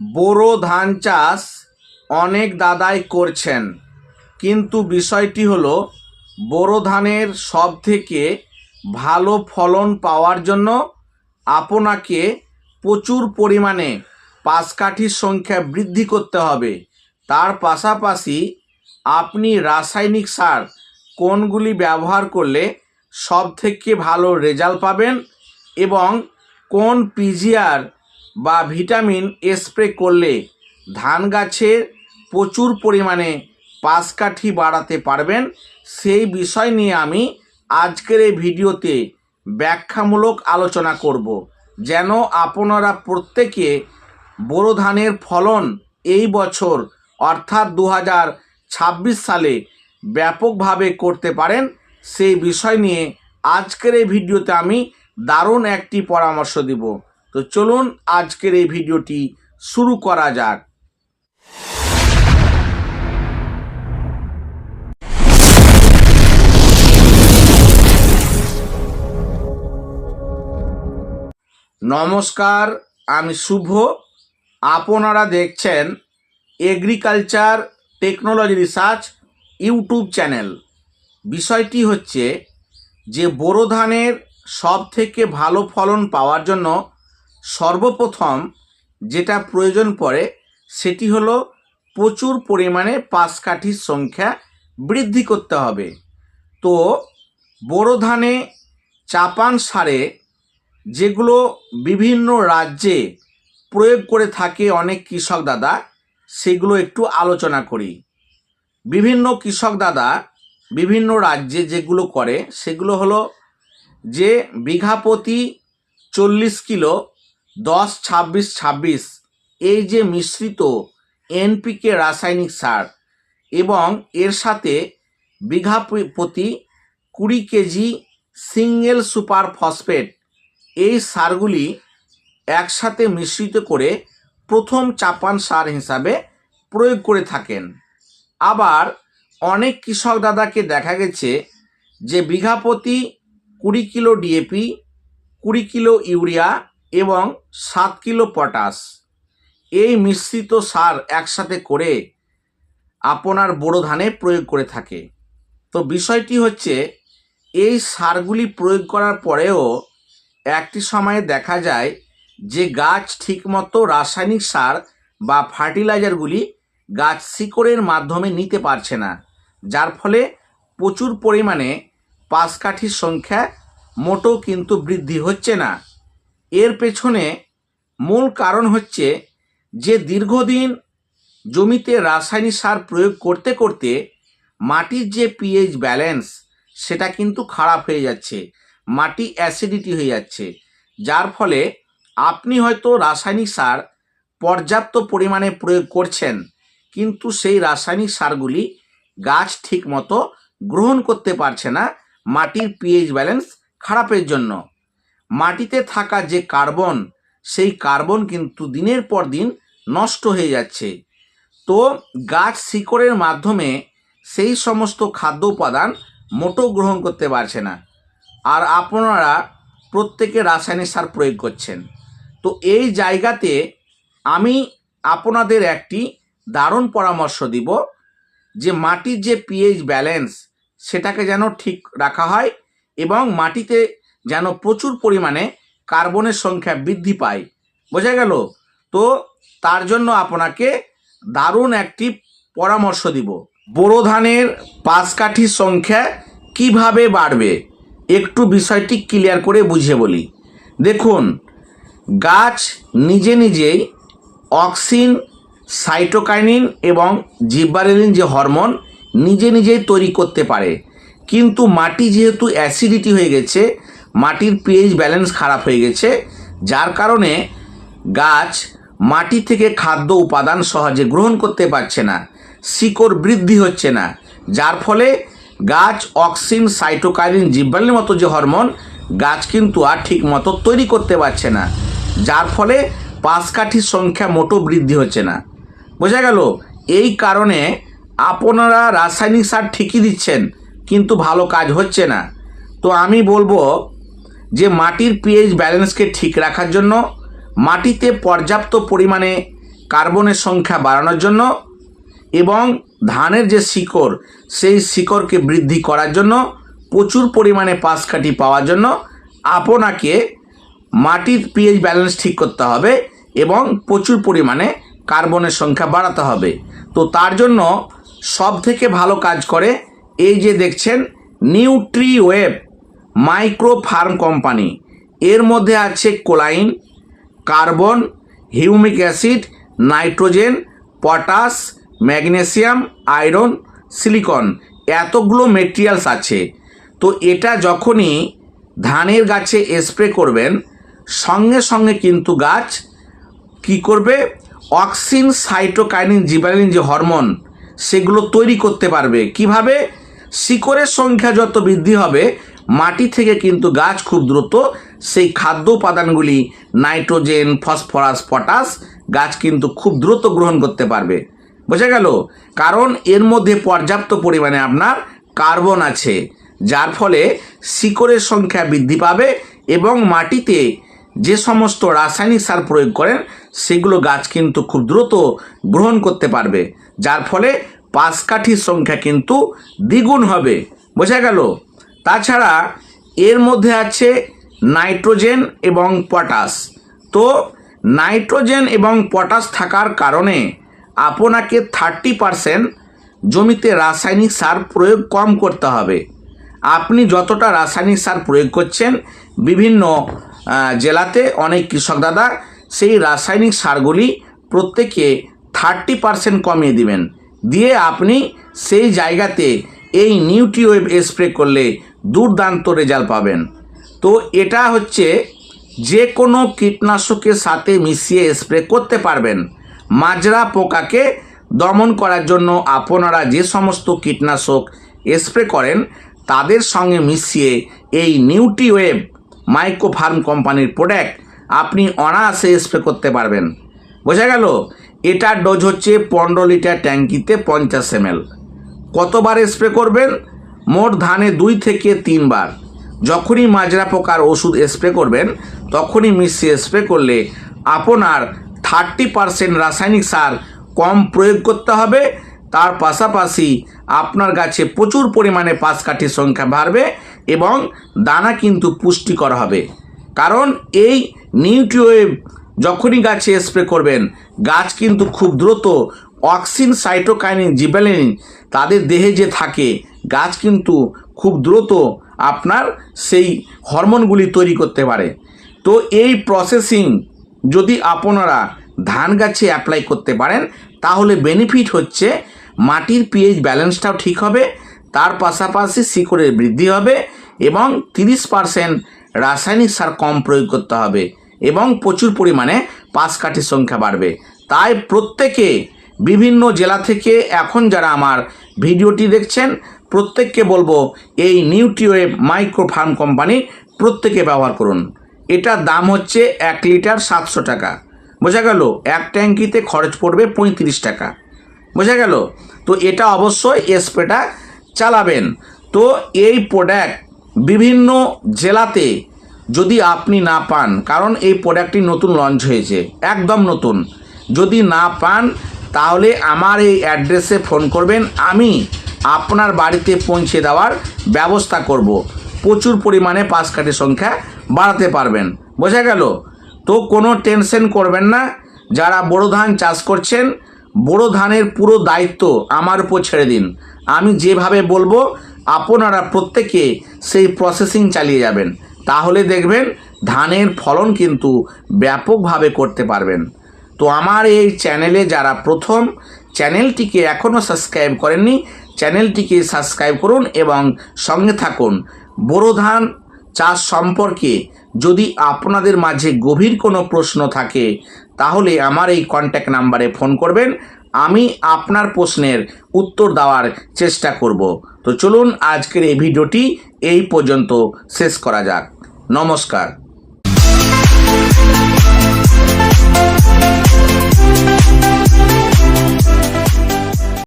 বোরো ধান চাষ অনেক দাদাই করছেন। কিন্তু বিষয়টি হলো, বোরো ধানের সব থেকে ভালো ফলন পাওয়ার জন্য আপনাকে প্রচুর পরিমাণে পাশকাঠির সংখ্যা বৃদ্ধি করতে হবে। তার পাশাপাশি আপনি রাসায়নিক সার কোনগুলি ব্যবহার করলে সব থেকে ভালো রেজাল্ট পাবেন এবং কোন পিজিআর বা ভিটামিন স্প্রে করলে ধান গাছের প্রচুর পরিমাণে পাশকাঠি বাড়াতে পারবেন। সেই বিষয় নিয়ে আমি আজকের এই ভিডিওতে ব্যাখ্যামূলক আলোচনা করব। যেন আপনারা প্রত্যেকে বোরো ধানের ফলন এই বছর, অর্থাৎ দু সালে ব্যাপকভাবে করতে পারেন, সেই বিষয় নিয়ে আজকের এই ভিডিওতে আমি দারুণ একটি পরামর্শ দিব। তো চলুন আজকের এই ভিডিওটি শুরু করা যাক। নমস্কার, আমি শুভ। আপনারা দেখছেন agriculture technology research YouTube channel. বিষয়টি হচ্ছে যে বোরো ধানের সব থেকে ভালো ফলন পাওয়ার জন্য সর্বপ্রথম যেটা প্রয়োজন পড়ে সেটি হলো প্রচুর পরিমাণে পাশকাঠির সংখ্যা বৃদ্ধি করতে হবে। তো বোরো ধানে চাপান সারে যেগুলো বিভিন্ন রাজ্যে প্রয়োগ করে থাকে অনেক কৃষক দাদা, সেগুলো একটু আলোচনা করি। বিভিন্ন কৃষক দাদা বিভিন্ন রাজ্যে যেগুলো করে, সেগুলো হলো যে বিঘা প্রতি চল্লিশ কিলো দশ, ছাব্বিশ ছাব্বিশ। এই যে মিশ্রিত এনপিকে রাসায়নিক সার এবং এর সাথে বিঘা প্রতি কুড়ি কেজি সিঙ্গেল সুপার ফসফেট, এই সারগুলি একসাথে মিশ্রিত করে প্রথম চাপান সার হিসাবে প্রয়োগ করে থাকেন। আবার অনেক কৃষক দাদাকে দেখা গেছে যে বিঘা প্রতি কুড়ি কিলো ডিএপি, কুড়ি কিলো ইউরিয়া এবং সাত কিলো পটাশ। এই মিশ্রিত সার একসাথে করে আপনার বোরো ধানে প্রয়োগ করে থাকে। তো বিষয়টি হচ্ছে, এই সারগুলি প্রয়োগ করার পরেও একটি সময়ে দেখা যায় যে গাছ ঠিকমতো রাসায়নিক সার বা ফার্টিলাইজারগুলি গাছ শিকড়ের মাধ্যমে নিতে পারছে না, যার ফলে প্রচুর পরিমাণে পাশকাঠির সংখ্যা মোটো কিন্তু বৃদ্ধি হচ্ছে না। এর পেছনে মূল কারণ হচ্ছে যে দীর্ঘদিন জমিতে রাসায়নিক সার প্রয়োগ করতে করতে মাটির যে পিএইচ ব্যালেন্স সেটা কিন্তু খারাপ হয়ে যাচ্ছে। মাটি অ্যাসিডিটি হয়ে যাচ্ছে। যার ফলে আপনি হয়তো রাসায়নিক সার পর্যাপ্ত পরিমাণে প্রয়োগ করছেন, কিন্তু সেই রাসায়নিক সারগুলি গাছ ঠিকমতো গ্রহণ করতে পারছে না, মাটির পিএইচ ব্যালেন্স খারাপের জন্য। মাটিতে থাকা যে কার্বন, সেই কার্বন কিন্তু দিনের পর দিন নষ্ট হয়ে যাচ্ছে। তো গাছ শিকড়ের মাধ্যমে সেই সমস্ত খাদ্য উপাদান মোটো গ্রহণ করতে পারছে না। আর আপনারা প্রত্যেকে রাসায়নিক সার প্রয়োগ করছেন। তো এই জায়গাতে আমি আপনাদের একটি দারুণ পরামর্শ দিব যে মাটির যে পিএইচ ব্যালেন্স সেটাকে যেন ঠিক রাখা হয় এবং মাটিতে যেন প্রচুর পরিমাণে কার্বনের সংখ্যা বৃদ্ধি পায়। বোঝা গেল? তো তার জন্য আপনাকে দারুণ একটি পরামর্শ দিব। বোরো ধানের পাশকাঠির সংখ্যা কীভাবে বাড়বে? একটু বিষয়টি ক্লিয়ার করে বুঝিয়ে বলি। দেখুন, গাছ নিজে নিজেই অক্সিন, সাইটোকাইনিন এবং জিব্বারেলিন যে হরমোন নিজে নিজেই তৈরি করতে পারে। কিন্তু মাটি যেহেতু অ্যাসিডিটি হয়ে গেছে মাটির পিএইচ ব্যালেন্স খারাপ হয়ে গেছে, যার কারণে গাছ মাটি থেকে খাদ্য উপাদান সহজে গ্রহণ করতে পারছে না, শিকড় বৃদ্ধি হচ্ছে না, যার ফলে গাছ অক্সিন সাইটোকাইনিন জিব্বালিনের মতো যে হরমোন গাছ কিন্তু আর ঠিক মতো তৈরি করতে পারছে না, যার ফলে পাশকাঠির সংখ্যা মোটো বৃদ্ধি হচ্ছে না। বোঝা গেল, এই কারণে আপনারা রাসায়নিক সার ঠিকই দিচ্ছেন, কিন্তু ভালো কাজ হচ্ছে না। তো আমি বলব যে মাটির পিএইচ ব্যালেন্সকে ঠিক রাখার জন্য, মাটিতে পর্যাপ্ত পরিমাণে কার্বনের সংখ্যা বাড়ানোর জন্য এবং ধানের যে শিকড়, সেই শিকড়কে বৃদ্ধি করার জন্য প্রচুর পরিমাণে পাশকাঠি পাওয়ার জন্য আপনাকে মাটির পিএইচ ব্যালেন্স ঠিক করতে হবে এবং প্রচুর পরিমাণে কার্বনের সংখ্যা বাড়াতে হবে। তো তার জন্য সব থেকে ভালো কাজ করে এই যে দেখছেন Nutri Wave micro farm company. এর মধ্যে আছে choline, carbon, humic acid, nitrogen, potash, magnesium, iron, silicon. এতগুলো মেটেরিয়ালস আছে। তো এটা যখনই ধানের গাছে স্প্রে করবেন, সঙ্গে সঙ্গে কিন্তু গাছ কি করবে? অক্সিন সাইটোকাইনিন জিবালিন যে হরমোন সেগুলো তৈরি করতে পারবে। কীভাবে? শিকড়ের সংখ্যা যত বৃদ্ধি হবে মাটি থেকে কিন্তু গাছ খুব দ্রুত, সেই খাদ্য উপাদানগুলি নাইট্রোজেন, ফসফরাস, পটাশ গাছ কিন্তু খুব দ্রুত গ্রহণ করতে পারবে। বোঝা গেল? কারণ এর মধ্যে পর্যাপ্ত পরিমাণে আপনার কার্বন আছে, যার ফলে শিকড়ের সংখ্যা বৃদ্ধি পাবে এবং মাটিতে যে সমস্ত রাসায়নিক সার প্রয়োগ করেন, সেগুলো গাছ কিন্তু খুব দ্রুত গ্রহণ করতে পারবে, যার ফলে পাশকাঠির সংখ্যা কিন্তু দ্বিগুণ হবে। বোঝা গেল? তাছাড়া এর মধ্যে আছে নাইট্রোজেন এবং পটাশ। তো নাইট্রোজেন এবং পটাশ থাকার কারণে আপনাকে থার্টি পারসেন্ট জমিতে রাসায়নিক সার প্রয়োগ কম করতে হবে। আপনি যতটা রাসায়নিক সার প্রয়োগ করছেন, বিভিন্ন জেলাতে অনেক কৃষক দাদা সেই রাসায়নিক সারগুলি প্রত্যেকে থার্টি পারসেন্ট কমিয়ে দিবেন। দিয়ে আপনি সেই জায়গাতে এই নিউট্রিওয়েভ স্প্রে করলে দুর্দান্ত রেজাল্ট পাবেন। তো এটা হচ্ছে যে কোনো কীটনাশকের সাথে মিশিয়ে স্প্রে করতে পারবেন। মাজরা পোকাকে দমন করার জন্য আপনারা যে সমস্ত কীটনাশক স্প্রে করেন, তাদের সঙ্গে মিশিয়ে এই নিউট্রিওয়েভ মাইক্রো ফার্ম কোম্পানির প্রোডাক্ট আপনি অনায়াসে স্প্রে করতে পারবেন। বোঝা গেল? এটার ডোজ হচ্ছে পনেরো লিটার ট্যাঙ্কিতে পঞ্চাশ এমএল। কতবার স্প্রে করবেন? মোট ধানে দুই থেকে তিনবার। যখনই মাজরা পোকার ওষুধ স্প্রে করবেন, তখনই মিশিয়ে স্প্রে করলে আপনার থার্টি পারসেন্ট রাসায়নিক সার কম প্রয়োগ করতে হবে। তার পাশাপাশি আপনার গাছে প্রচুর পরিমাণে পাশকাঠির সংখ্যা বাড়বে এবং দানা কিন্তু পুষ্টিকর হবে। কারণ এই নিউট্রিওয়েভ যখনই গাছে স্প্রে করবেন, গাছ কিন্তু খুব দ্রুত অক্সিন সাইটোকাইনিন জিবেলিন তাদের দেহে যে থাকে গাছ কিন্তু খুব দ্রুত আপনার সেই হরমোনগুলি তৈরি করতে পারে। তো এই প্রসেসিং যদি আপনারা ধান গাছে অ্যাপ্লাই করতে পারেন, তাহলে বেনিফিট হচ্ছে মাটির পিএইচ ব্যালেন্সটাও ঠিক হবে, তার পাশাপাশি শিকড়ের বৃদ্ধি হবে এবং তিরিশ পার্সেন্ট রাসায়নিক সার কম প্রয়োগ করতে হবে এবং প্রচুর পরিমাণে পাশ কাঠির সংখ্যা বাড়বে। তাই প্রত্যেকে বিভিন্ন জেলা থেকে এখন যারা আমার ভিডিওটি দেখছেন প্রত্যেককে বলব এই নিউট্রিওয়েভ মাইক্রো ফার্ম কোম্পানি প্রত্যেকে ব্যবহার করুন। এটার দাম হচ্ছে এক লিটার সাতশো টাকা। বোঝা গেল, এক ট্যাঙ্কিতে খরচ পড়বে পঁয়ত্রিশ টাকা। বোঝা গেল? তো এটা অবশ্যই স্প্রেটা চালাবেন। তো এই প্রোডাক্ট বিভিন্ন জেলাতে যদি আপনি না পান, কারণ এই প্রোডাক্টটি নতুন লঞ্চ হয়েছে, একদম নতুন। যদি না পান, তাহলে আমার এই অ্যাড্রেসে ফোন করবেন। আমি আপনার বাড়িতে পৌঁছে দেওয়ার ব্যবস্থা করব। প্রচুর পরিমাণে পাশ কাঠের সংখ্যা বাড়াতে পারবেন। বোঝা গেল? তো কোনো টেনশন করবেন না। যারা বড় ধান চাষ করছেন, বড় ধানের পুরো দায়িত্ব আমার উপর ছেড়ে দিন। আমি যেভাবে বলব, আপনারা প্রত্যেকে সেই প্রসেসিং চালিয়ে যাবেন। তাহলে দেখবেন ধানের ফলন কিন্তু ব্যাপকভাবে করতে পারবেন। তো আমার এই চ্যানেলে যারা প্রথম, চ্যানেলটিকে এখনও সাবস্ক্রাইব করেননি চ্যানেলটিকে সাবস্ক্রাইব করুন এবং সঙ্গে থাকুন। বোরো ধান চাষ সম্পর্কে যদি আপনাদের মাঝে গভীর কোনো প্রশ্ন থাকে, তাহলে আমার এই কন্ট্যাক্ট নাম্বারে ফোন করবেন। আমি আপনার প্রশ্নের উত্তর দেওয়ার চেষ্টা করব। তো চলুন আজকের এই ভিডিওটি এই পর্যন্ত শেষ করা যাক। নমস্কার।